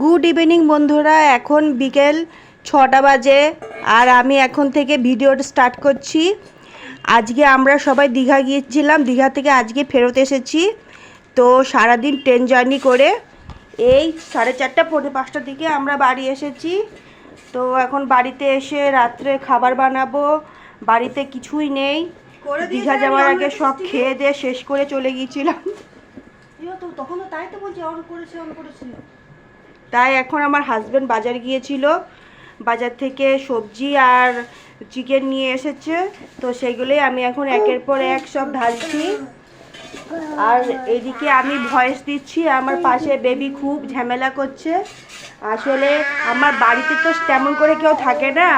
Good evening বন্ধুরা। এখন বিকেল ছটা বাজে আর আমি এখন থেকে ভিডিওটা স্টার্ট করছি। আজকে আমরা সবাই দীঘা গিয়েছিলাম। দীঘা থেকে আজকে ফেরত এসেছি। তো সারাদিন ট্রেন জার্নি করে এই সাড়ে চারটা পৌনে পাঁচটার দিকে আমরা বাড়ি এসেছি। তো এখন বাড়িতে এসে রাত্রে খাবার বানাবো। বাড়িতে কিছুই নেই। দীঘা যাওয়ার আগে সব খেয়ে দিয়ে শেষ করে চলে গিয়েছিলাম। তো তখন তাই তো বলছি অন করেছে অন করেছিল তাই এখন আমার হাজব্যান্ড বাজার গিয়েছিল। বাজার থেকে সবজি আর চিকেন নিয়ে এসেছে। তো সেগুলোই আমি এখন একের পর এক সব ঢালছি। আর এদিকে আমি ভয়েস দিচ্ছি, আমার পাশে বেবি খুব ঝামেলা করছে। আসলে আমার বাড়িতে তো তেমন করে কেউ থাকে না।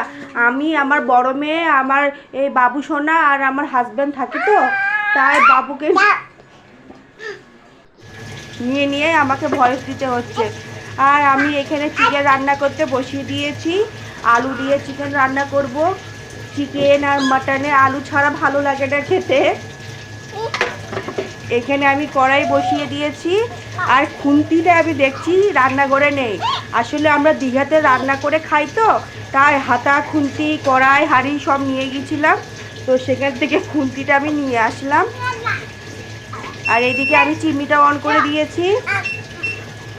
আমি, আমার বড় মেয়ে, আমার এই বাবু সোনা আর আমার হাজব্যান্ড থাকে তো। তাই বাবুকে নিয়ে নিয়ে আমাকে ভয়েস দিতে হচ্ছে। আর আমি এখানে চিকেন রান্না করতে বসিয়ে দিয়েছি। আলু দিয়ে চিকেন রান্না করব। চিকেন আর মাটনে আলু ছাড়া ভালো লাগে না খেতে। এখানে আমি কড়াই বসিয়ে দিয়েছি। আর খুন্তিটা আমি দেখছি রান্নাঘরে নেই। আসলে আমরা দীঘাতে রান্না করে খাই তো, তাই হাতা, খুন্তি, কড়াই, হাঁড়ি সব নিয়ে গিয়েছিলাম তো সেখান থেকে খুন্তিটা আমি নিয়ে আসলাম। আর এইদিকে আমি চিমনিটা অন করে দিয়েছি।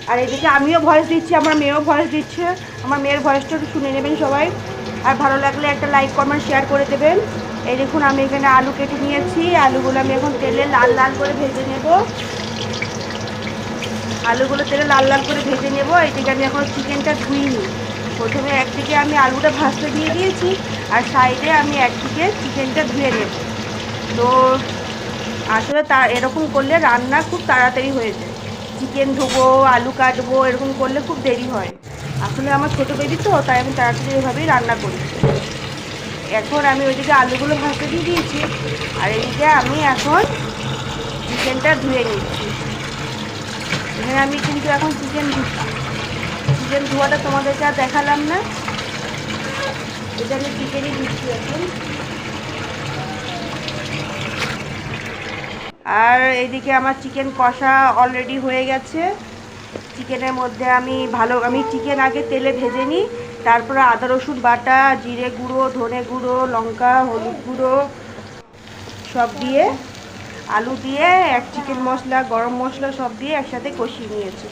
আর এদিকে আমিও ভয়েস দিচ্ছি, আমার মেয়েও ভয়েস দিচ্ছে। আমার মেয়ের ভয়েসটা একটু শুনে নেবেন সবাই। আর ভালো লাগলে একটা লাইক কমেন্ট শেয়ার করে দেবেন। এই দেখুন, আমি এখানে আলু কেটে নিয়েছি। আলুগুলো আমি এখন তেলে লাল লাল করে ভেজে নেব। আলুগুলো তেলে লাল লাল করে ভেজে নেব। এইদিকে আমি এখন চিকেনটা ধুইনি। প্রথমে একদিকে আমি আলুটা ভাজতে দিয়ে দিয়েছি, আর সাইডে আমি একদিকে চিকেনটা ধুয়ে নেব। তো আসলে তা এরকম করলে রান্না খুব তাড়াতাড়ি হয়ে যায়। চিকেন ধোবো, আলু কাটবো, এরকম করলে খুব দেরি হয়। আসলে আমার ছোটো বেবি তো, তাই আমি তাড়াতাড়ি এভাবেই রান্না করি। এখন আমি ওইদিকে আলুগুলো ভাজতে দিয়ে দিয়েছি, আর এদিকে আমি এখন চিকেনটা ধুয়ে নিচ্ছি। এখানে আমি কিন্তু এখন চিকেন ধুচ্ছি চিকেন ধোয়াটা তোমাদেরকে আর দেখালাম না। এটা আমি চিকেনই ধুচ্ছি এখন। আর এইদিকে আমার চিকেন কষা অলরেডি হয়ে গেছে। চিকেনের মধ্যে আমি ভালো, আমি চিকেন আগে তেলে ভেজে নিই, তারপরে আদা, রসুন বাটা, জিরে গুঁড়ো, ধনে গুঁড়ো, লঙ্কা, হলুদ গুঁড়ো সব দিয়ে, আলু দিয়ে, এক চিকেন মশলা, গরম মশলা সব দিয়ে একসাথে কষিয়ে নিয়েছি।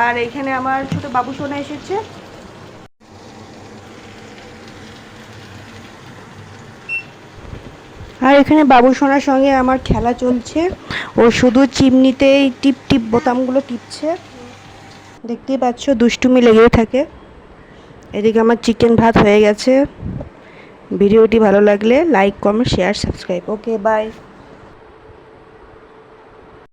আর এখানে আমার ছোটো বাবু সোনা এসেছে। আর এখানে বাবু সোনার সঙ্গে আমার খেলা চলছে। ও শুধু চিমনিতেই টিপ টিপ বোতামগুলো টিপছে। দেখতেই পাচ্ছ, দুষ্টুমি লেগেই থাকে। এদিকে আমার চিকেন ভাত হয়ে গেছে। ভিডিওটি ভালো লাগলে like comment share subscribe okay bye